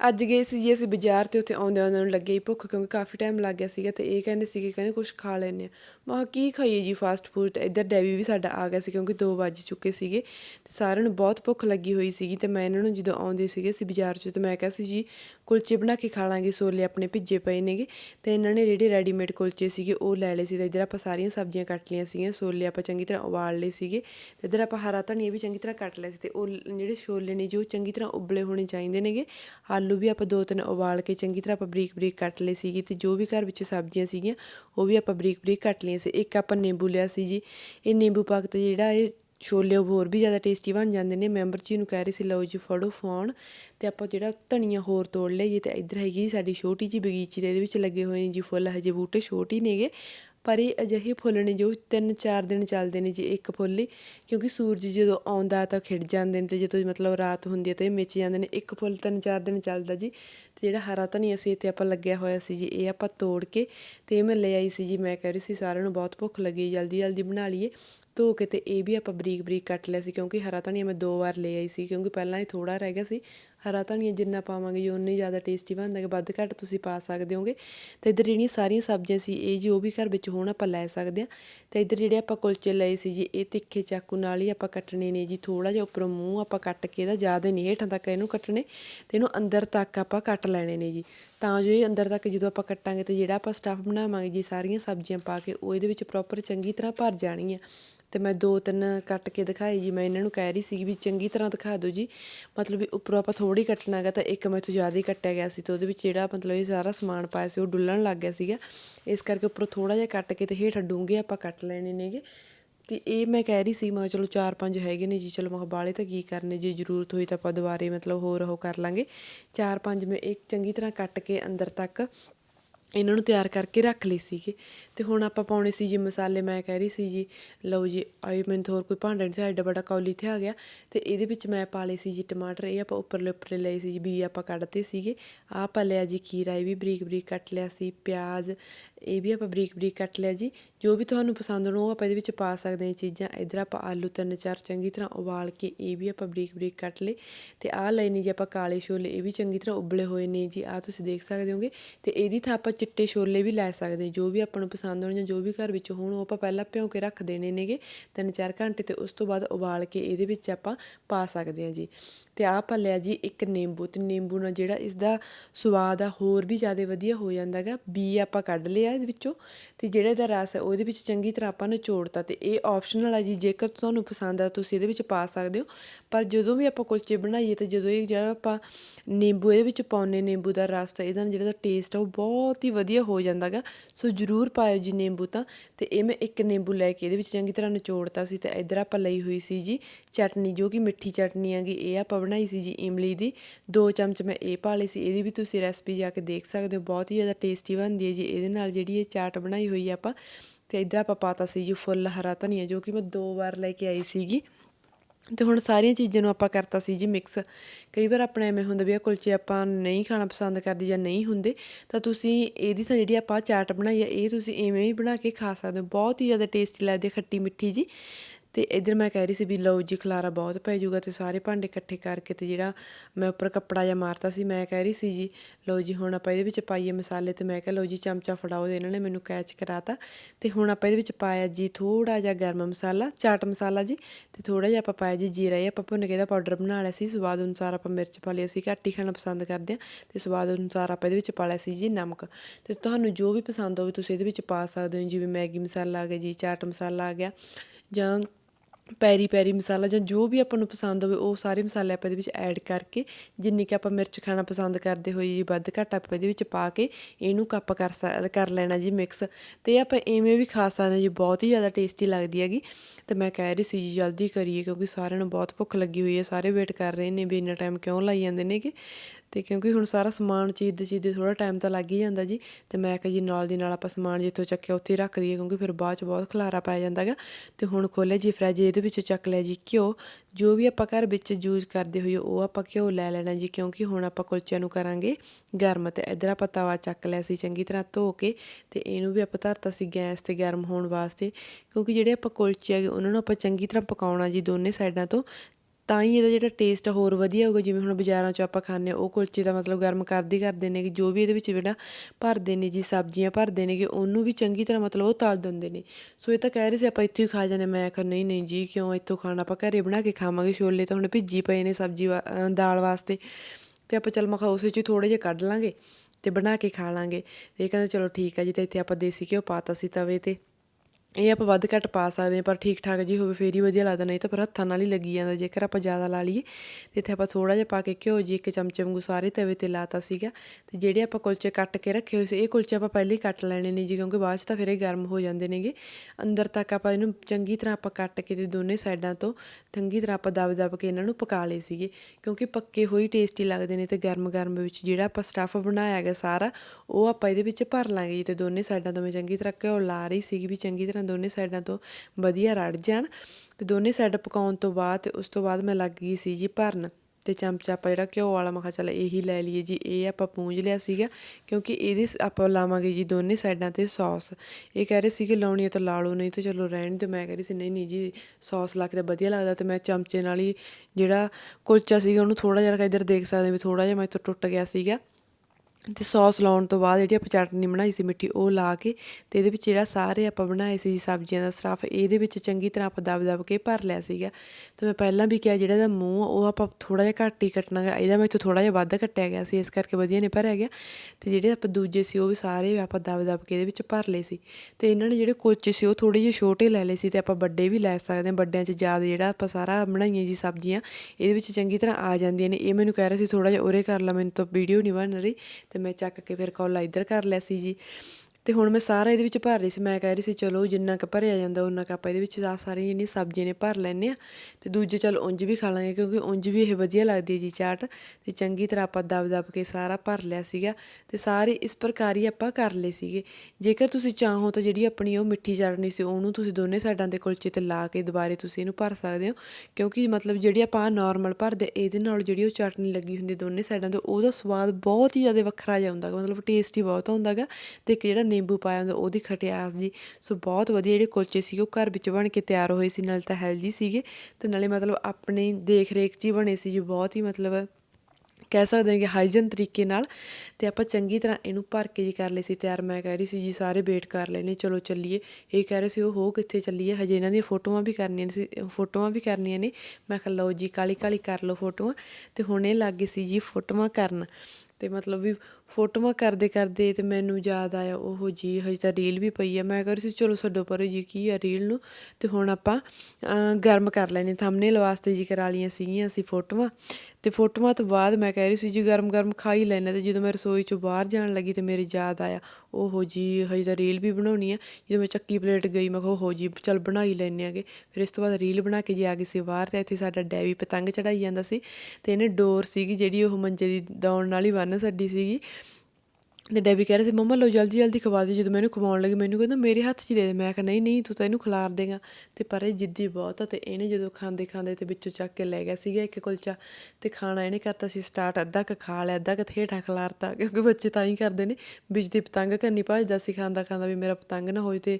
ਅੱਜ ਗਏ ਸੀ ਜੀ ਅਸੀਂ ਬਾਜ਼ਾਰ ਤੇ ਉੱਥੇ ਆਉਂਦੇ ਆਉਂਦੇ ਨੂੰ ਲੱਗੇ ਹੀ ਭੁੱਖ ਕਿਉਂਕਿ ਕਾਫੀ ਟਾਈਮ ਲੱਗ ਗਿਆ ਸੀਗਾ ਤੇ ਇਹ ਕਹਿੰਦੇ ਸੀਗੇ ਕਹਿੰਦੇ ਕੁਝ ਖਾ ਲੈਂਦੇ ਆ ਮੈਂ ਕਿਹਾ, ਕੀ ਖਾਈਏ ਜੀ ਫਾਸਟ ਫੂਡ ਇੱਧਰ ਡੈਵੀ ਵੀ ਸਾਡਾ ਆ ਗਿਆ ਸੀ ਕਿਉਂਕਿ 2 ਵੱਜ ਚੁੱਕੇ ਸੀਗੇ ਤੇ ਸਾਰਿਆਂ ਨੂੰ ਬਹੁਤ ਭੁੱਖ ਲੱਗੀ ਹੋਈ ਸੀਗੀ ਤੇ ਮੈਂ ਇਹਨਾਂ ਨੂੰ ਜਦੋਂ ਆਉਂਦੇ ਸੀਗੇ ਅਸੀਂ ਬਾਜ਼ਾਰ 'ਚ ਤੇ ਮੈਂ ਕਿਹਾ ਸੀ ਜੀ, ਕੁਲਚੇ ਬਣਾ ਕੇ ਖਾ ਲਾਂਗੇ ਛੋਲੇ ਆਪਣੇ ਭਿੱਜੇ ਪਏ ਨੇਗੇ ਤੇ ਇਹਨਾਂ ਨੇ ਜਿਹੜੇ ਰੈਡੀਮੇਡ ਕੁਲਚੇ ਸੀਗੇ ਉਹ ਲੈ ਲਏ ਸੀ ਤੇ ਇੱਧਰ ਆਪਾਂ ਸਾਰੀਆਂ ਸਬਜ਼ੀਆਂ ਕੱਟ ਲਈਆਂ ਸੀਗੀਆਂ, ਛੋਲੇ ਆਪਾਂ ਚੰਗੀ ਤਰ੍ਹਾਂ ਉਬਾਲ ਲਏ ਸੀਗੇ ਤੇ ਇੱਧਰ ਆਪਾਂ ਹਰਾ ਧਨੀਆ ਵੀ ਚੰਗੀ ਤਰ੍ਹਾਂ ਕੱਟ ਲਿਆ ਸੀ ਤੇ ਉਹ ਜਿਹੜੇ ਛੋਲੇ ਨੇ ਜੋ ਚੰਗੀ ਤਰ੍ਹਾਂ ਉਬਲੇ ਹੋਣੇ ਚਾਹੀਦੇ ਨੇਗੇ, ਆਲੂ ਵੀ ਆਪਾਂ ਦੋ ਤਿੰਨ ਉਬਾਲ ਕੇ ਚੰਗੀ ਤਰ੍ਹਾਂ ਆਪਾਂ ਬਰੀਕ ਬਰੀਕ ਕੱਟ ਲਏ ਸੀਗੇ ਤੇ ਜੋ ਵੀ ਘਰ ਵਿੱਚ ਸਬਜ਼ੀਆਂ ਸੀਗੀਆਂ, ਉਹ ਵੀ ਆਪਾਂ ਬਰੀਕ ਬਰੀਕ ਕੱਟ ਲਈਆਂ ਸੀ। ਇੱਕ ਆਪਾਂ ਨਿੰਬੂ ਲਿਆ ਸੀ ਜੀ। ਇਹ ਨਿੰਬੂ ਪਾ ਤੇ ਜਿਹੜਾ ਇਹ ਛੋਲੇ ਉਹ ਹੋਰ ਵੀ ਜ਼ਿਆਦਾ ਟੇਸਟੀ ਬਣ ਜਾਂਦੇ ਨੇ। ਮੈਂਬਰ ਜੀ ਨੂੰ ਕਹਿ ਰਹੀ ਸੀ, ਲਓ ਜੀ ਫੜੋ ਫੋਨ ਤੇ ਆਪਾਂ ਜਿਹੜਾ ਧਨੀਆ ਹੋਰ ਤੋੜ ਲਈਏ ਤੇ ਇੱਧਰ ਹੈਗੀ ਸਾਡੀ ਛੋਟੀ ਜੀ ਬਗੀਚੀ ਤੇ ਇਹਦੇ ਵਿੱਚ ਲੱਗੇ ਹੋਏ ਨੇ ਜੀ ਫੁੱਲ। ਹਜੇ ਬੂਟੇ ਛੋਟੀ ਨੇਗੇ। ਪਰ ਇਹ ਅਜਿਹੇ ਫੁੱਲ ਨੇ ਜੋ ਤਿੰਨ ਚਾਰ ਦਿਨ ਚੱਲਦੇ ਨੇ ਜੀ, ਇੱਕ ਫੁੱਲ। ਹੀ ਕਿਉਂਕਿ ਸੂਰਜ ਜਦੋਂ ਆਉਂਦਾ ਤਾਂ ਖਿੜ ਜਾਂਦੇ ਨੇ ਅਤੇ ਜਦੋਂ ਮਤਲਬ ਰਾਤ ਹੁੰਦੀ ਹੈ ਤਾਂ ਇਹ ਮਿਚ ਜਾਂਦੇ ਨੇ। ਇੱਕ ਫੁੱਲ ਤਿੰਨ ਚਾਰ ਦਿਨ ਚੱਲਦਾ ਜੀ। ਤੇ ਜਿਹੜਾ ਹਰਾ ਧਨੀਆ ਸੀ ਇੱਥੇ ਆਪਾਂ ਲੱਗਿਆ ਹੋਇਆ ਸੀ ਜੀ, ਇਹ ਆਪਾਂ ਤੋੜ ਕੇ ਤੇ ਇਹ ਮੈਂ ਲੈ ਆਈ ਸੀ ਜੀ। ਮੈਂ ਕਹਿ ਰਹੀ ਸੀ ਸਾਰਿਆਂ ਨੂੰ ਬਹੁਤ ਭੁੱਖ ਲੱਗੀ, ਜਲਦੀ ਜਲਦੀ ਬਣਾ ਲਈਏ। ਧੋ ਕੇ ਤੇ ਇਹ ਵੀ ਆਪਾਂ ਬਰੀਕ ਬਰੀਕ ਕੱਟ ਲਿਆ ਸੀ ਕਿਉਂਕਿ ਹਰਾ ਧਨੀਆ ਮੈਂ ਦੋ ਵਾਰ ਲੈ ਆਈ ਸੀ ਕਿਉਂਕਿ ਪਹਿਲਾਂ ਇਹ ਥੋੜਾ ਰਹਿ ਗਿਆ ਸੀ। ਹਰਾ ਧਨੀਆ ਜਿੰਨਾ ਪਾਵਾਂਗੇ ਜੀ ਉਨਾ ਜ਼ਿਆਦਾ ਟੇਸਟੀ ਬਣਦਾ ਹੈ ਵੱਧ ਘੱਟ ਤੁਸੀਂ ਪਾ ਸਕਦੇ ਹੋਗੇ। ਤੇ ਇੱਧਰ ਜਿਹੜੀਆਂ ਸਾਰੀਆਂ ਸਬਜ਼ੀਆਂ ਸੀ, ਇਹ ਜੀ ਉਹ ਵੀ ਘਰ ਵਿੱਚ ਹੋਣ ਆਪਾਂ ਲੈ ਸਕਦੇ ਆ ਤੇ ਇੱਧਰ ਜਿਹੜੇ ਆਪਾਂ ਕੁਲਚੇ ਲਏ ਸੀ ਜੀ, ਇਹ ਤਿੱਖੇ ਚਾਕੂ ਨਾਲ ਹੀ ਆਪਾਂ ਕੱਟਣੇ ਨੇ ਜੀ। ਥੋੜਾ ਜਿਹਾ ਉੱਪਰੋਂ ਮੂੰਹ ਆਪਾਂ ਕੱਟ ਕੇ ਇਹਦਾ ਜ਼ਿਆਦਾ ਨਹੀਂ ਹੇਠਾਂ ਤੱਕ ਇਹਨੂੰ ਕੱਟਣੇ। ਤੇ ਇਹਨੂੰ ਅੰਦਰ ਤੱਕ ਆਪਾਂ ਕੱਟ ਲੈਣੇ ਨੇ ਜੀ। ਤਾਂ ਜੋ ਇਹ ਅੰਦਰ ਤੱਕ ਜਦੋਂ ਆਪਾਂ ਕੱਟਾਂਗੇ ਤੇ ਜਿਹੜਾ ਆਪਾਂ ਸਟਫ ਬਣਾਵਾਂਗੇ ਜੀ, ਸਾਰੀਆਂ ਸਬਜ਼ੀਆਂ ਪਾ ਕੇ ਉਹ ਇਹਦੇ ਵਿੱਚ ਪ੍ਰੋਪਰ ਚੰਗੀ ਤਰ੍ਹਾਂ ਭਰ ਜਾਣਗੀਆਂ ਤੇ ਮੈਂ ਦੋ ਤਿੰਨ ਕੱਟ ਕੇ ਦਿਖਾਏ ਜੀ। ਮੈਂ ਇਹਨਾਂ ਨੂੰ ਕਹਿ ਰਹੀ ਸੀ ਵੀ ਚੰਗੀ ਤਰ੍ਹਾਂ ਦਿਖਾ ਦਿਓ ਜੀ। ਮਤਲਬ ਵੀ ਉੱਪਰੋਂ ਆਪਾਂ ਥੋੜੀ ਕੱਟਣਾ ਹੈਗਾ ਤਾਂ ਇੱਕ ਮੈਥੋਂ ਜ਼ਿਆਦਾ ਹੀ ਕੱਟਿਆ ਗਿਆ ਸੀ ਤੇ ਉਹਦੇ ਵਿੱਚ ਜਿਹੜਾ ਮਤਲਬ ਇਹ ਸਾਰਾ ਸਮਾਨ ਪਾਇਆ ਸੀ ਉਹ ਡੁੱਲਣ ਲੱਗ ਗਿਆ ਸੀਗਾ। ਇਸ ਕਰਕੇ ਉੱਪਰੋਂ ਥੋੜਾ ਜਿਹਾ ਕੱਟ ਕੇ ਤੇ ਹੇਠ ਡੂੰਘੇ ਆਪਾਂ ਕੱਟ ਲੈਣੇ ਨੇਗੇ। ਅਤੇ ਇਹ ਮੈਂ ਕਹਿ ਰਹੀ ਸੀ, ਮੈਂ ਚਲੋ 4-5 ਹੈਗੇ ਨੇ ਜੀ, ਚਲੋ ਮੈਂ ਬਾਲੇ ਤਾਂ ਕੀ ਕਰਨੇ, ਜੇ ਜ਼ਰੂਰਤ ਹੋਈ ਤਾਂ ਆਪਾਂ ਦੁਬਾਰੇ ਮਤਲਬ ਹੋਰ ਉਹ ਕਰ ਲਾਂਗੇ। 4-5 ਮੈਂ ਇਹ ਚੰਗੀ ਤਰ੍ਹਾਂ ਕੱਟ ਕੇ ਅੰਦਰ ਤੱਕ ਇਹਨਾਂ ਨੂੰ ਤਿਆਰ ਕਰਕੇ ਰੱਖ ਲਈ ਸੀਗੇ। ਤੇ ਹੁਣ ਆਪਾਂ ਪਾਉਣੇ ਸੀ ਜੀ ਮਸਾਲੇ, ਮੈਂ ਕਹਿ ਰਹੀ ਸੀ ਜੀ, ਲਓ ਜੀ ਆਈ ਮੈਨੂੰ ਤਾਂ ਹੋਰ ਕੋਈ ਭਾਂਡਾ ਨਹੀਂ ਸੀ ਐਡਾ ਬੜਾ ਕੌਲੀ ਤੇ ਆ ਗਿਆ। ਤੇ ਇਹਦੇ ਵਿੱਚ ਮੈਂ ਪਾ ਲਏ ਸੀ ਜੀ ਟਮਾਟਰ, ਇਹ ਆਪਾਂ ਉੱਪਰਲੇ ਉੱਪਰਲੇ ਲਏ ਸੀ ਜੀ, ਬੀ ਆਪਾਂ ਕੱਢਤੇ ਸੀਗੇ। ਆਹ ਪਾ ਲਿਆ ਜੀ ਖੀਰਾ, ਇਹ ਵੀ ਬਰੀਕ ਬਰੀਕ ਕੱਟ ਲਿਆ ਸੀ, ਪਿਆਜ਼ ਇਹ ਵੀ ਆਪਾਂ ਬਰੀਕ ਬਰੀਕ ਕੱਟ ਲਿਆ ਜੀ। ਜੋ ਵੀ ਤੁਹਾਨੂੰ ਪਸੰਦ ਹੋਣ, ਉਹ ਆਪਾਂ ਇਹਦੇ ਵਿੱਚ ਪਾ ਸਕਦੇ ਹਾਂ ਚੀਜ਼ਾਂ। ਇਧਰ ਆਪਾਂ ਆਲੂ ਤਿੰਨ ਚਾਰ ਚੰਗੀ ਤਰ੍ਹਾਂ ਉਬਾਲ ਕੇ ਇਹ ਵੀ ਆਪਾਂ ਬਰੀਕ ਬਰੀਕ ਕੱਟ ਲਏ। ਤੇ ਆਹ ਲਏ ਨੇ ਜੀ ਆਪਾਂ ਕਾਲੇ ਛੋਲੇ, ਇਹ ਵੀ ਚੰਗੀ ਤਰ੍ਹਾਂ ਉਬਲੇ ਹੋਏ ਨੇ ਜੀ। ਆਹ ਤੁਸੀਂ ਦੇਖ ਸਕਦੇ ਹੋਗੇ। ਤੇ ਇਹਦੀ ਥਾਂ ਆਪਾਂ ਚਿੱਟੇ ਛੋਲੇ ਵੀ ਲੈ ਸਕਦੇ ਜੋ ਵੀ ਆਪਾਂ ਨੂੰ ਪਸੰਦ ਹੋਣ ਜਾਂ ਜੋ ਵੀ ਘਰ ਵਿੱਚ ਹੋਣ, ਉਹ ਆਪਾਂ ਪਹਿਲਾਂ ਭਿਉਂ ਕੇ ਰੱਖ ਦੇਣੇ ਨੇਗੇ ਤਿੰਨ ਚਾਰ ਘੰਟੇ ਤੇ ਉਸ ਤੋਂ ਬਾਅਦ ਉਬਾਲ ਕੇ ਇਹਦੇ ਵਿੱਚ ਆਪਾਂ ਪਾ ਸਕਦੇ ਹਾਂ ਜੀ। ਤੇ ਆਹ ਆਪਾਂ ਲਿਆ ਜੀ ਇੱਕ ਨਿੰਬੂ ਤੇ ਨਿੰਬੂ ਨਾਲ ਜਿਹੜਾ ਇਸ ਦਾ ਸਵਾਦ ਆ ਹੋਰ ਵੀ ਜ਼ਿਆਦਾ ਵਧੀਆ ਹੋ ਜਾਂਦਾਗਾ ਬੀ ਆਪਾਂ ਕੱਢ ਲਿਆ ਇਹਦੇ ਵਿੱਚੋਂ ਤੇ ਜਿਹੜਾ ਇਹਦਾ ਰਸ ਹੈ ਉਹਦੇ ਵਿੱਚ ਚੰਗੀ ਤਰ੍ਹਾਂ ਆਪਾਂ ਨਿਚੋੜਤਾ ਤੇ ਇਹ ਆਪਸ਼ਨਲ ਆ ਜੀ ਜੇਕਰ ਤੁਹਾਨੂੰ ਪਸੰਦ ਆ ਤੁਸੀਂ ਇਹਦੇ ਵਿੱਚ ਪਾ ਸਕਦੇ ਹੋ। ਪਰ ਜਦੋਂ ਵੀ ਆਪਾਂ ਕੁਲਚੇ ਬਣਾਈਏ ਤੇ ਜਦੋਂ ਇਹ ਜਿਹੜਾ ਆਪਾਂ ਨਿੰਬੂ ਇਹਦੇ ਵਿੱਚ ਪਾਉਨੇ ਨਿੰਬੂ ਦਾ ਰਸ ਤਾਂ ਇਹਦਾ ਜਿਹੜਾ ਟੇਸਟ ਆ ਉਹ ਬਹੁਤ ਹੀ ਵਧੀਆ ਹੋ ਜਾਂਦਾਗਾ ਸੋ ਜ਼ਰੂਰ ਪਾਇਓ ਜੀ ਨਿੰਬੂ ਤਾਂ ਤੇ ਇਹ ਮੈਂ ਇੱਕ ਨਿੰਬੂ ਲੈ ਕੇ ਇਹਦੇ ਵਿੱਚ ਚੰਗੀ ਤਰ੍ਹਾਂ ਨਿਚੋੜਤਾ ਸੀ ਤੇ ਇਧਰ ਆਪਾਂ ਲਈ ਹੋਈ ਸੀ ਜੀ ਚਟਨੀ ਜੋ ਕਿ ਮਿੱਠੀ ਚਟਨੀ ਹੈਗੀ, ਇਹ ਆਪਾਂ ਬਣਾਈ ਸੀ ਜੀ ਇਮਲੀ ਦੀ। ਦੋ ਚਮਚ ਮੈਂ ਇਹ ਪਾ ਲਈ ਸੀ, ਇਹਦੀ ਵੀ ਤੁਸੀਂ ਰੈਸਪੀ ਜਾ ਕੇ ਦੇਖ ਸਕਦੇ ਹੋ, ਬਹੁਤ ਹੀ ਜ਼ਿਆਦਾ ਟੇਸਟੀ ਬਣਦੀ ਹੈ ਜੀ। ਇਹਦੇ ਨਾਲ ਜਿਹੜੀ ਇਹ ਚਾਟ ਬਣਾਈ ਹੋਈ ਹੈ ਆਪਾਂ, ਤੇ ਇਧਰ ਆਪਾਂ ਪਾਤਾ ਸੀ ਜੀ ਫੁੱਲ ਹਰਾ ਧਨੀਆ, ਜੋ ਕਿ ਮੈਂ ਦੋ ਵਾਰ ਲੈ ਕੇ ਆਈ ਸੀਗੀ। ਤੇ ਹੁਣ ਸਾਰੀਆਂ ਚੀਜ਼ਾਂ ਨੂੰ ਆਪਾਂ ਕਰਤਾ ਸੀ ਜੀ ਮਿਕਸ ਕਈ ਵਾਰ ਆਪਣਾ ਐਵੇਂ ਹੁੰਦਾ ਵੀ ਆ ਕੁਲਚੇ ਆਪਾਂ ਨਹੀਂ ਖਾਣਾ ਪਸੰਦ ਕਰਦੇ ਜਾਂ ਨਹੀਂ ਹੁੰਦੇ, ਤਾਂ ਤੁਸੀਂ ਇਹਦੀ ਤਾਂ ਜਿਹੜੀ ਆਪਾਂ ਚਾਟ ਬਣਾਈ ਆ, ਇਹ ਤੁਸੀਂ ਐਵੇਂ ਹੀ ਬਣਾ ਕੇ ਖਾ ਸਕਦੇ ਹੋ। ਬਹੁਤ ਹੀ ਜ਼ਿਆਦਾ ਟੇਸਟੀ ਲੱਗਦੀ ਖੱਟੀ ਮਿੱਠੀ ਜੀ। ਤੇ ਇਧਰ ਮੈਂ ਕਹਿ ਰਹੀ ਸੀ ਵੀ ਲਓ ਜੀ ਖਲਾਰਾ ਬਹੁਤ ਪੈ ਜਾਊਗਾ ਤੇ ਸਾਰੇ ਭਾਂਡੇ ਇਕੱਠੇ ਕਰਕੇ ਤੇ ਜਿਹੜਾ ਮੈਂ ਉੱਪਰ ਕੱਪੜਾ ਜਿਹਾ ਮਾਰਤਾ ਸੀ, ਮੈਂ ਕਹਿ ਰਹੀ ਸੀ ਜੀ, ਲਓ ਜੀ ਹੁਣ ਆਪਾਂ ਇਹਦੇ ਵਿੱਚ ਪਾਈਏ ਮਸਾਲੇ ਤੇ ਮੈਂ ਕਿਹਾ ਲਓ ਜੀ ਚਮਚਾ ਫੜਾਓ ਤੇ ਇਹਨਾਂ ਨੇ ਮੈਨੂੰ ਕੈਚ ਕਰਾਤਾ ਤੇ ਹੁਣ ਆਪਾਂ ਇਹਦੇ ਵਿੱਚ ਪਾਇਆ ਜੀ ਥੋੜਾ ਜਿਹਾ ਗਰਮ ਮਸਾਲਾ, ਚਾਟ ਮਸਾਲਾ ਜੀ ਤੇ ਥੋੜਾ ਜਿਹਾ ਆਪਾਂ ਪਾਇਆ ਜੀ ਜੀਰਾ, ਇਹ ਆਪਾਂ ਭੁੰਨ ਕੇ ਇਹਦਾ ਪਾਊਡਰ ਬਣਾ ਲਿਆ ਸੀ, ਸਵਾਦ ਅਨੁਸਾਰ ਆਪਾਂ ਮਿਰਚ ਪਾ ਲਈ, ਅਸੀਂ ਘੱਟ ਹੀ ਖਾਣਾ ਪਸੰਦ ਕਰਦੇ ਆ ਤੇ ਸਵਾਦ ਅਨੁਸਾਰ ਆਪਾਂ ਇਹਦੇ ਵਿੱਚ ਪਾ ਲਿਆ ਸੀ ਜੀ ਨਮਕ ਤੇ ਤੁਹਾਨੂੰ ਜੋ ਵੀ ਪਸੰਦ ਹੋਵੇ ਤੁਸੀਂ ਇਹਦੇ ਵਿੱਚ ਪਾ ਸਕਦੇ ਹੋ, ਜਿਵੇਂ ਮੈਗੀ ਮਸਾਲਾ ਆ ਗਿਆ ਜੀ, ਚਾਟ ਮਸਾਲਾ ਆ ਗਿਆ ਜਾਂ ਪੈਰੀ ਪੈਰੀ ਮਸਾਲਾ ਜਾਂ ਜੋ ਵੀ ਆਪਾਂ ਨੂੰ ਪਸੰਦ ਹੋਵੇ, ਉਹ ਸਾਰੇ ਮਸਾਲੇ ਆਪਾਂ ਇਹਦੇ ਵਿੱਚ ਐਡ ਕਰਕੇ, ਜਿੰਨੀ ਕਿ ਆਪਾਂ ਮਿਰਚ ਖਾਣਾ ਪਸੰਦ ਕਰਦੇ ਹੋਈ ਜੀ ਵੱਧ ਘੱਟ ਆਪਾਂ ਇਹਦੇ ਵਿੱਚ ਪਾ ਕੇ ਇਹਨੂੰ ਕੱਪ ਕਰ ਕਰ ਲੈਣਾ ਜੀ ਮਿਕਸ ਤੇ ਆਪਾਂ ਐਵੇਂ ਵੀ ਖਾ ਸਕਦੇ ਜੀ, ਬਹੁਤ ਹੀ ਜ਼ਿਆਦਾ ਟੇਸਟੀ ਲੱਗਦੀ ਹੈਗੀ। ਤੇ ਮੈਂ ਕਹਿ ਰਹੀ ਸੀ ਜੀ, ਜਲਦੀ ਕਰੀਏ ਕਿਉਂਕਿ ਸਾਰਿਆਂ ਨੂੰ ਬਹੁਤ ਭੁੱਖ ਲੱਗੀ ਹੋਈ ਹੈ, ਸਾਰੇ ਵੇਟ ਕਰ ਰਹੇ ਨੇ ਵੀ ਇੰਨਾ ਟਾਈਮ ਕਿਉਂ ਲਾਈ ਜਾਂਦੇ ਨੇਗੇ। ਤੇ ਕਿਉਂਕਿ ਹੁਣ ਸਾਰਾ ਸਮਾਨ ਚੀਜ਼ਦੇ ਚੀਜ਼ਦੇ ਥੋੜਾ ਟਾਈਮ ਤਾਂ ਲੱਗ ਹੀ ਜਾਂਦਾ ਜੀ। ਤੇ ਮੈਂ ਕਿਹਾ ਜੀ ਨਾਲ ਦੀ ਨਾਲ ਆਪਾਂ ਸਮਾਨ ਜਿੱਥੋਂ ਚੱਕਿਆ, ਉੱਥੇ ਰੱਖ ਦਈਏ ਕਿਉਂਕਿ ਫਿਰ ਬਾਅਦ ਚ ਬਹੁਤ ਖਲਾਰਾ ਪੈ ਜਾਂਦਾਗਾ ਤੇ ਹੁਣ ਖੋਲੇ ਜੀ ਫਰਿੱਜ ਇਹਦੇ ਵਿੱਚੋਂ ਚੱਕ ਲਿਆ ਜੀ ਘਿਓ। ਜੋ ਵੀ ਆਪਾਂ ਘਰ ਵਿੱਚ ਯੂਜ਼ ਕਰਦੇ ਹੋਈਏ, ਉਹ ਆਪਾਂ ਘਿਓ ਲੈ ਲੈਣਾ ਜੀ। ਕਿਉਂਕਿ ਹੁਣ ਆਪਾਂ ਕੁਲਚਿਆਂ ਨੂੰ ਕਰਾਂਗੇ ਗਰਮ ਤੇ ਇਧਰ ਆਪਾਂ ਤਵਾ ਚੱਕ ਲਿਆ ਸੀ ਚੰਗੀ ਤਰ੍ਹਾਂ ਧੋ ਕੇ ਤੇ ਇਹਨੂੰ ਵੀ ਆਪਾਂ ਧਰਤਾ ਸੀ ਗੈਸ ਤੇ ਗਰਮ ਹੋਣ ਵਾਸਤੇ। ਕਿਉਂਕਿ ਜਿਹੜੇ ਆਪਾਂ ਕੁਲਚੇ ਹੈਗੇ, ਉਹਨਾਂ ਨੂੰ ਆਪਾਂ ਚੰਗੀ ਤਰ੍ਹਾਂ ਪਕਾਉਣਾ ਜੀ ਦੋਨੇ ਸਾਈਡਾਂ ਤੋਂ। ਤਾਂ ਹੀ ਇਹਦਾ ਜਿਹੜਾ ਟੇਸਟ ਹੋਰ ਵਧੀਆ ਹੋਊਗਾ, ਜਿਵੇਂ ਹੁਣ ਬਾਜ਼ਾਰਾਂ 'ਚੋਂ ਆਪਾਂ ਖਾਂਦੇ ਹਾਂ, ਉਹ ਕੁਲਚੇ ਦਾ ਮਤਲਬ ਗਰਮ ਕਰਦੇ ਕਰਦੇ ਨੇ ਕਿ ਜੋ ਵੀ ਇਹਦੇ ਵਿੱਚ ਜਿਹੜਾ ਭਰਦੇ ਨੇ ਜੀ, ਸਬਜ਼ੀਆਂ ਭਰਦੇ ਨੇ ਕਿ ਉਹਨੂੰ ਵੀ ਚੰਗੀ ਤਰ੍ਹਾਂ ਮਤਲਬ ਉਹ ਤਲ ਦਿੰਦੇ ਨੇ। ਸੋ ਇਹ ਤਾਂ ਕਹਿ ਰਹੇ ਸੀ ਆਪਾਂ ਇੱਥੇ ਹੀ ਖਾ ਜਾਂਦੇ ਮੈਂ ਆਖਿਆ ਨਹੀਂ ਨਹੀਂ ਜੀ, ਕਿਉਂ ਇੱਥੋਂ ਖਾਣਾ? ਆਪਾਂ ਘਰੇ ਬਣਾ ਕੇ ਖਾਵਾਂਗੇ। ਛੋਲੇ ਤਾਂ ਹੁਣ ਭਿੱਜੀ ਪਏ ਨੇ ਸਬਜ਼ੀ ਵਾ- ਦਾਲ ਵਾਸਤੇ। ਤੇ ਆਪਾਂ ਚੱਲ ਮੈਂ ਕਿਹਾ ਉਸ 'ਚ ਹੀ ਥੋੜੇ ਜਿਹੇ ਕੱਢ ਲਾਂਗੇ ਤੇ ਬਣਾ ਕੇ ਖਾ ਲਾਂਗੇ। ਤੇ ਇਹ ਕਹਿੰਦੇ ਚਲੋ ਠੀਕ ਆ ਜੀ, ਤੇ ਇੱਥੇ ਆਪਾਂ ਦੇਸੀ ਘਿਓ ਪਾਤਾ ਸੀ ਤਵੇ ਤੇ। ਇਹ ਆਪਾਂ ਵੱਧ ਘੱਟ ਪਾ ਸਕਦੇ ਹਾਂ, ਪਰ ਠੀਕ ਠਾਕ ਜੀ ਹੋਵੇ, ਫੇਰ ਹੀ ਵਧੀਆ ਲੱਗਦਾ, ਨਹੀਂ ਤਾਂ ਫਿਰ ਹੱਥਾਂ ਨਾਲ ਹੀ ਲੱਗੀ ਜਾਂਦਾ, ਜੇਕਰ ਆਪਾਂ ਜ਼ਿਆਦਾ ਲਾ ਲਈਏ। ਤੇ ਇੱਥੇ ਆਪਾਂ ਥੋੜਾ ਜਿਹਾ ਪਾ ਕੇ ਘਿਓ ਜੀ, ਇੱਕ ਚਮਚੇ ਵਾਂਗੂ ਸਾਰੇ ਤਵੇ ਤੇ ਲਾਤਾ ਸੀਗਾ। ਤੇ ਜਿਹੜੇ ਆਪਾਂ ਕੁਲਚੇ ਕੱਟ ਕੇ ਰੱਖੇ ਹੋਏ ਸੀ, ਇਹ ਕੁਲਚੇ ਆਪਾਂ ਪਹਿਲੇ ਹੀ ਕੱਟ ਲੈਣੇ ਨੇ ਜੀ, ਕਿਉਂਕਿ ਬਾਅਦ 'ਚ ਤਾਂ ਫਿਰ ਇਹ ਗਰਮ ਹੋ ਜਾਂਦੇ ਨੇਗੇ। ਅੰਦਰ ਤੱਕ ਆਪਾਂ ਇਹਨੂੰ ਚੰਗੀ ਤਰ੍ਹਾਂ ਆਪਾਂ ਕੱਟ ਕੇ ਤੇ ਦੋਨੇ ਸਾਈਡਾਂ ਤੋਂ ਚੰਗੀ ਤਰ੍ਹਾਂ ਆਪਾਂ ਦਬ ਦਬ ਕੇ ਇਹਨਾਂ ਨੂੰ ਪਕਾ ਲਏ ਸੀਗੇ। ਕਿਉਂਕਿ ਪੱਕੇ ਹੋਈ ਟੇਸਟੀ ਲੱਗਦੇ ਨੇ ਤੇ ਗਰਮ ਗਰਮ ਵਿੱਚ ਜਿਹੜਾ ਆਪਾਂ ਸਟਫ ਬਣਾਇਆ ਹੈਗਾ ਸਾਰਾ, ਉਹ ਆਪਾਂ ਇਹਦੇ ਵਿੱਚ ਭਰ ਲਾਂਗੇ ਜੀ ਤੇ ਦੋਨੇ ਸਾਈਡਾਂ ਤੋਂ ਮੈਂ ਚੰਗੀ ਤਰ੍ਹਾਂ ਘਿਓ ਲਾ ਰਹੀ ਸੀਗੀ ਵੀ ਚੰਗੀ ਤਰ੍ਹਾਂ ਦੋਨੇ ਸਾਈਡਾਂ ਤੋਂ ਵਧੀਆ ਰੜ ਜਾਣ। ਤੇ ਦੋਨੇ ਸਾਈਡ ਪਕਾਉਣ ਤੋਂ ਬਾਅਦ ਤੇ ਉਸ ਤੋਂ ਬਾਅਦ ਮੈਂ ਲੱਗ ਗਈ ਸੀ ਜੀ ਭਰਨ। ਤੇ ਚਮਚਾ ਆਪਾਂ ਜਿਹੜਾ ਘਿਓ ਵਾਲਾ, ਮੈਂ ਕਿਹਾ ਚੱਲ ਇਹੀ ਲੈ ਲਈਏ ਜੀ। ਇਹ ਆਪਾਂ ਪੂੰਝ ਲਿਆ ਸੀਗਾ, ਕਿਉਂਕਿ ਇਹਦੇ ਆਪਾਂ ਲਾਵਾਂਗੇ ਜੀ ਦੋਨੇ ਸਾਈਡਾਂ ਤੇ ਸੌਸ। ਇਹ ਕਹਿ ਰਹੇ ਸੀ ਕਿ ਲਾਉਣੀ ਹੈ ਤਾਂ ਲਾ ਲਓ, ਨਹੀਂ ਤਾਂ ਚਲੋ ਰਹਿਣ ਤੇ ਮੈਂ ਕਹਿ ਰਹੀ ਸੀ, ਨਹੀਂ ਨਹੀਂ ਜੀ, ਸੌਸ ਲਾ ਕੇ ਤਾਂ ਵਧੀਆ ਲੱਗਦਾ। ਤੇ ਮੈਂ ਚਮਚੇ ਨਾਲ ਹੀ ਜਿਹੜਾ ਕੁਲਚਾ ਸੀਗਾ, ਉਹਨੂੰ ਥੋੜਾ ਜਿਹਾ ਇੱਧਰ ਦੇਖ ਸਕਦੇ ਵੀ ਥੋੜਾ ਜਿਹਾ ਮੈਂ ਤੋਂ ਟੁੱਟ ਗਿਆ ਸੀਗਾ। ਅਤੇ ਸੌਸ ਲਾਉਣ ਤੋਂ ਬਾਅਦ ਜਿਹੜੀ ਆਪਾਂ ਚਟਨੀ ਬਣਾਈ ਸੀ ਮਿੱਠੀ ਉਹ ਲਾ ਕੇ ਅਤੇ ਇਹਦੇ ਵਿੱਚ ਜਿਹੜਾ ਸਾਰੇ ਆਪਾਂ ਬਣਾਏ ਸੀ ਜੀ ਸਬਜ਼ੀਆਂ ਦਾ ਸਟਫ ਇਹਦੇ ਵਿੱਚ ਚੰਗੀ ਤਰ੍ਹਾਂ ਆਪਾਂ ਦਬ ਦਬ ਕੇ ਭਰ ਲਿਆ ਸੀਗਾ। ਤੇ ਮੈਂ ਪਹਿਲਾਂ ਵੀ ਕਿਹਾ ਜਿਹੜਾ ਇਹਦਾ ਮੂੰਹ ਆ, ਉਹ ਆਪਾਂ ਥੋੜਾ ਜਿਹਾ ਘੱਟ ਹੀ ਕੱਟਣਾ ਗਾ। ਇਹਦਾ ਮੈਂ ਇੱਥੋਂ ਥੋੜਾ ਜਿਹਾ ਵੱਧ ਕੱਟਿਆ ਗਿਆ ਸੀ ਇਸ ਕਰਕੇ ਵਧੀਆ ਨਹੀਂ ਭਰਿਆ ਗਿਆ। ਤੇ ਜਿਹੜੇ ਆਪਾਂ ਦੂਜੇ ਸੀ ਉਹ ਵੀ ਸਾਰੇ ਆਪਾਂ ਦਬ ਦਬ ਕੇ ਇਹਦੇ ਵਿੱਚ ਭਰ ਲਏ ਸੀ। ਤੇ ਇਹਨਾਂ ਨੇ ਜਿਹੜੇ ਕੁਲਚੇ ਸੀ ਉਹ ਥੋੜੇ ਜਿਹੇ ਛੋਟੇ ਲੈ ਲਏ ਸੀ ਤੇ ਆਪਾਂ ਵੱਡੇ ਵੀ ਲੈ ਸਕਦੇ ਹਾਂ। ਵੱਡਿਆਂ 'ਚ ਜ਼ਿਆਦਾ ਜਿਹੜਾ ਆਪਾਂ ਸਾਰਾ ਬਣਾਈਆਂ ਜੀ ਸਬਜ਼ੀਆਂ ਇਹਦੇ ਵਿੱਚ ਚੰਗੀ ਤਰ੍ਹਾਂ ਆ ਜਾਂਦੀਆਂ ਨੇ। ਇਹ ਮੈਨੂੰ ਕਹਿ ਰਿਹਾ ਸੀ ਥੋੜਾ ਜਿਹਾ ਉਰੇ ਕਰ ਲਾ ਮੈਨੂੰ ਤਾਂ ਵੀਡੀਓ ਨਹੀਂ ਬਣ ਰਹੀ। ਤੇ ਮੈਂ ਚੱਕ ਕੇ ਫਿਰ ਕੌਲਾ ਇੱਧਰ ਕਰ ਲਿਆ ਸੀ ਜੀ। ਤੇ ਹੁਣ ਮੈਂ ਸਾਰਾ ਇਹਦੇ ਵਿੱਚ ਭਰ ਰਹੀ ਸੀ। ਮੈਂ ਕਹਿ ਰਹੀ ਸੀ, ਚਲੋ ਜਿੰਨਾ ਕੁ ਭਰਿਆ ਜਾਂਦਾ ਉਹਨਾਂ ਕੁ ਆਪਾਂ ਇਹਦੇ ਵਿੱਚ ਆ ਸਾਰੀਆਂ ਜਿਹੜੀਆਂ ਸਬਜ਼ੀਆਂ ਨੇ ਭਰ ਲੈਂਦੇ ਆ ਤੇ ਦੂਜੇ ਚੱਲ ਉਂਝ ਵੀ ਖਾ ਲਾਂਗੇ, ਕਿਉਂਕਿ ਉਂਝ ਵੀ ਇਹ ਵਧੀਆ ਲੱਗਦੀ ਹੈ ਜੀ ਚਾਟ। ਤੇ ਚੰਗੀ ਤਰ੍ਹਾਂ ਆਪਾਂ ਦਬ ਦਬ ਕੇ ਸਾਰਾ ਭਰ ਲਿਆ ਸੀਗਾ ਤੇ ਸਾਰੇ ਇਸ ਪ੍ਰਕਾਰ ਹੀ ਆਪਾਂ ਕਰ ਲਏ ਸੀਗੇ। ਜੇਕਰ ਤੁਸੀਂ ਚਾਹੋ ਤਾਂ ਜਿਹੜੀ ਆਪਣੀ ਉਹ ਮਿੱਠੀ ਚਟਨੀ ਸੀ, ਉਹਨੂੰ ਤੁਸੀਂ ਦੋਨੇ ਸਾਈਡਾਂ ਦੇ ਕੁਲਚੇ ਤੇ ਲਾ ਕੇ ਦੁਬਾਰੇ ਤੁਸੀਂ ਇਹਨੂੰ ਭਰ ਸਕਦੇ ਹੋ। ਕਿਉਂਕਿ ਮਤਲਬ ਜਿਹੜੀ ਆਪਾਂ ਨਾਰਮਲ ਭਰਦੇ, ਇਹਦੇ ਨਾਲ ਜਿਹੜੀ ਉਹ ਚਟਨੀ ਲੱਗੀ ਹੁੰਦੀ ਦੋਨੇ ਸਾਈਡਾਂ ਤੇ, ਉਹਦਾ ਸਵਾਦ ਬਹੁਤ ਹੀ ਜ਼ਿਆਦਾ ਵੱਖਰਾ ਜਿਹਾ ਹੁੰਦਾ ਗਾ, ਮਤਲਬ ਟੇਸਟੀ ਬਹੁਤ ਹੁੰਦਾ ਗਾ। ਤੇ ਇੱਕ ਜਿਹੜਾ ਨਿੰਬੂ ਪਾਇਆ ਹੁੰਦਾ, ਉਹਦੀ ਖਟਿਆਸ ਜੀ। ਸੋ ਬਹੁਤ ਵਧੀਆ ਜਿਹੜੇ ਕੁਲਚੇ ਸੀ ਉਹ ਘਰ ਵਿੱਚ ਬਣ ਕੇ ਤਿਆਰ ਹੋਏ ਸੀ, ਨਾਲੇ ਤਾਂ ਹੈਲਦੀ ਸੀਗੇ। ਤੇ ਨਾਲੇ ਮਤਲਬ ਆਪਣੀ ਦੇਖ ਰੇਖ 'ਚ ਹੀ ਬਣੇ ਸੀ ਜੀ, ਬਹੁਤ ਹੀ ਮਤਲਬ ਕਹਿ ਸਕਦੇ ਹਾਂ ਕਿ ਹਾਈਜਨ ਤਰੀਕੇ ਨਾਲ। ਤੇ ਆਪਾਂ ਚੰਗੀ ਤਰ੍ਹਾਂ ਇਹਨੂੰ ਭਰ ਕੇ ਜੀ ਕਰ ਲਈ ਸੀ, ਤਿਆਰ ਮੈਂ ਕਹਿ ਰਹੀ ਸੀ ਜੀ, ਸਾਰੇ ਵੇਟ ਕਰ ਲੈਣੇ ਚਲੋ ਚੱਲੀਏ। ਇਹ ਕਹਿ ਰਹੇ ਸੀ, ਉਹ ਹੋ ਕਿੱਥੇ ਚੱਲੀਏ? ਹਜੇ ਇਹਨਾਂ ਦੀਆਂ ਫੋਟੋਆਂ ਵੀ ਕਰਨੀਆਂ ਸੀ, ਫੋਟੋਆਂ ਵੀ ਕਰਨੀਆਂ ਨੇ। ਮੈਂ ਕਿਹਾ, ਲਓ ਜੀ ਕਾਲੀ ਕਾਲੀ ਕਰ ਲਓ ਫੋਟੋਆਂ। ਤੇ ਹੁਣ ਇਹ ਲੱਗ ਗਏ ਸੀ ਜੀ ਫੋਟੋਆਂ ਕਰਨ। ਤੇ ਮਤਲਬ ਵੀ ਫੋਟੋਆਂ ਕਰਦੇ ਕਰਦੇ ਤੇ ਮੈਨੂੰ ਯਾਦ ਆਇਆ ਉਹ ਜੀ, ਹਜੇ ਤਾਂ ਰੀਲ ਵੀ ਪਈ ਆ। ਮੈਂ ਕਹਿ ਰਹੀ ਸੀ ਚਲੋ ਛੱਡੋ ਪਰੋ ਜੀ, ਕੀ ਆ ਰੀਲ ਨੂੰ? ਅਤੇ ਹੁਣ ਆਪਾਂ ਗਰਮ ਕਰ ਲੈਣੇ ਥੰਬਨੇਲ ਵਾਸਤੇ ਜੀ ਕਰਾ ਲਈਆਂ ਸੀਗੀਆਂ ਅਸੀਂ ਫੋਟੋਆਂ। ਅਤੇ ਫੋਟੋਆਂ ਤੋਂ ਬਾਅਦ ਮੈਂ ਕਹਿ ਰਹੀ ਸੀ, ਜੀ, ਗਰਮ ਗਰਮ ਖਾ ਹੀ ਲੈਣੇ ਅਤੇ ਜਦੋਂ ਮੈਂ ਰਸੋਈ ਚੋਂ ਬਾਹਰ ਜਾਣ ਲੱਗੀ ਤੇ ਮੇਰੇ ਯਾਦ ਆਇਆ, ਓਹੋ ਜੀ, ਹਜੇ ਤਾਂ ਰੀਲ ਵੀ ਬਣਾਉਣੀ ਆ। ਜਦੋਂ ਮੈਂ ਚੱਕੀ ਪਲੇਟ ਗਈ, ਮੈਂ ਕਿਹਾ, ਓਹੋ ਜੀ, ਚੱਲ ਬਣਾ ਹੀ ਲੈਣੇ ਆਗੇ। ਫਿਰ ਇਸ ਤੋਂ ਬਾਅਦ ਰੀਲ ਬਣਾ ਕੇ ਜੇ ਆ ਗਈ ਸੀ ਬਾਹਰ ਤੇ ਇੱਥੇ ਸਾਡਾ ਡੈਵੀ ਪਤੰਗ ਚੜਾਈ ਜਾਂਦਾ ਸੀ। ਤੇ ਇਹਨੇ ਡੋਰ ਸੀਗੀ ਜਿਹੜੀ ਉਹ ਮੰਜੇ ਦੀ ਦੌਣ ਨਾਲ ਹੀ ਬੰਨ ਛੱਡੀ ਸੀਗੀ। ਤੇ ਡੈਬੀ ਕਹਿ ਰਿਹਾ ਸੀ, ਮੰਮਾ ਲੋ ਜਲਦੀ ਜਲਦੀ ਖਵਾ ਦਿਓ, ਜਦੋਂ ਮੈਨੂੰ ਖਵਾਉਣ ਲੱਗੀ, ਮੈਨੂੰ ਕਹਿੰਦਾ, ਮੇਰੇ ਹੱਥ 'ਚ ਦੇ ਦੇ। ਮੈਂ ਕਿਹਾ, ਨਹੀਂ ਨਹੀਂ, ਤੂੰ ਤਾਂ ਇਹਨੂੰ ਖਿਲਾਰ ਦੇਗਾ। ਤੇ ਪਰ ਇਹ ਜਿੱਦੀ ਬਹੁਤ ਆ, ਤੇ ਇਹਨੇ ਜਦੋਂ ਖਾਂਦੇ ਖਾਂਦੇ ਤੇ ਵਿੱਚੋਂ ਚੱਕ ਕੇ ਲੈ ਗਿਆ ਸੀਗਾ ਇੱਕ ਕੁਲਚਾ ਤੇ ਖਾਣਾ ਇਹਨੇ ਕਰਤਾ ਸੀ ਸਟਾਰਟ, ਅੱਧਾ ਕ ਖਾ ਲਿਆ, ਅੱਧਾ ਕ ਹੇਠਾਂ ਖਿਲਾਰਤਾ, ਕਿਉਂਕਿ ਬੱਚੇ ਤਾਂ ਹੀ ਕਰਦੇ ਨੇ। ਵਿੱਚ ਦੀ ਪਤੰਗ ਕਰਨੀ ਭੱਜਦਾ ਸੀ ਖਾਂਦਾ ਖਾਂਦਾ ਵੀ ਮੇਰਾ ਪਤੰਗ ਨਾ ਹੋਏ ਤੇ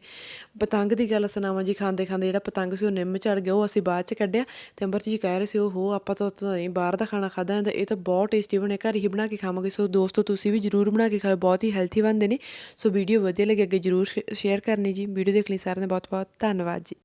ਪਤੰਗ ਦੀ ਗੱਲ ਸੁਣਾਵਾਂ ਜੀ, ਖਾਂਦੇ ਖਾਂਦੇ ਜਿਹੜਾ ਪਤੰਗ ਸੀ ਉਹ ਨਿੰਮ ਚੜ ਗਿਆ, ਉਹ ਅਸੀਂ ਬਾਅਦ ਚ ਕੱਢਿਆ ਤੇ ਅੰਬਰ ਜੀ ਕਹਿ ਰਹੇ ਸੀ ਉਹ ਹੋ ਆਪਾਂ ਤਾਂ ਤਾਂ ਨਹੀਂ, ਬਾਹਰ ਦਾ ਖਾਣਾ ਖਾਦਾ ਤੇ ਇਹ ਤਾਂ ਬਹੁਤ ਟੇਸਟੀ ਬਣੇ, ਘਰ ਹੀ ਬਣਾ ਕੇ ਖਾਵਾਂਗੇ, ਸੋ ਦੋਸਤੋ, ਤੁਸੀਂ ਵੀ ਜਰੂਰ ਬਣਾ ਕੇ ਖਾਓ ਬਹੁਤ ਹੀ ਹੈਲਥੀ ਬਣਦੇ ਨੇ। ਸੋ ਵੀਡੀਓ ਵਧੀਆ ਲੱਗੇ ਅੱਗੇ ਜਰੂਰ ਸ਼ੇਅਰ ਕਰਨੀ ਜੀ। ਵੀਡੀਓ ਦੇਖ ਲਈ ਸਾਰਿਆਂ ਦਾ ਬਹੁਤ ਬਹੁਤ ਧੰਨਵਾਦ ਜੀ।